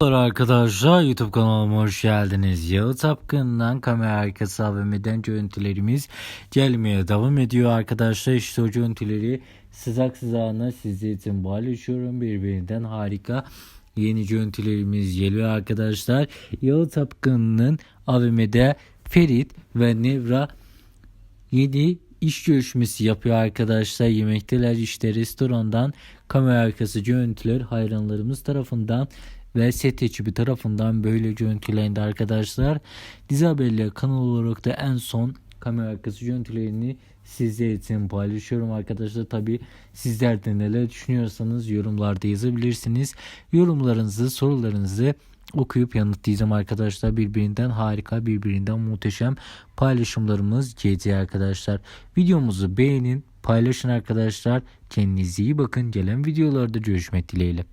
Merhabalar arkadaşlar YouTube kanalıma hoş geldiniz. Yağı Tapkın'dan kamera arkası AVM'den görüntülerimiz gelmeye devam ediyor arkadaşlar. İşte o görüntüleri sızak sızağına sizler için paylaşıyorum. Birbirinden harika yeni görüntülerimiz geliyor arkadaşlar. Yağı Tapkın'ın AVM'de Ferit ve Nevra yeni iş görüşmesi yapıyor arkadaşlar. Yemekteler işte restorandan kamera arkası görüntüler hayranlarımız tarafından ve set ekibi tarafından böyle görüntülendi arkadaşlar. Dizi haberleri kanal olarak da en son kamera arkası görüntülerini sizler için paylaşıyorum arkadaşlar. Tabi sizler de neler düşünüyorsanız yorumlarda yazabilirsiniz. Yorumlarınızı, sorularınızı okuyup yanıtlayacağım arkadaşlar. Birbirinden harika, birbirinden muhteşem paylaşımlarımız gelecek arkadaşlar. Videomuzu beğenin, paylaşın arkadaşlar. Kendinize iyi bakın. Gelen videolarda görüşmek dileğiyle.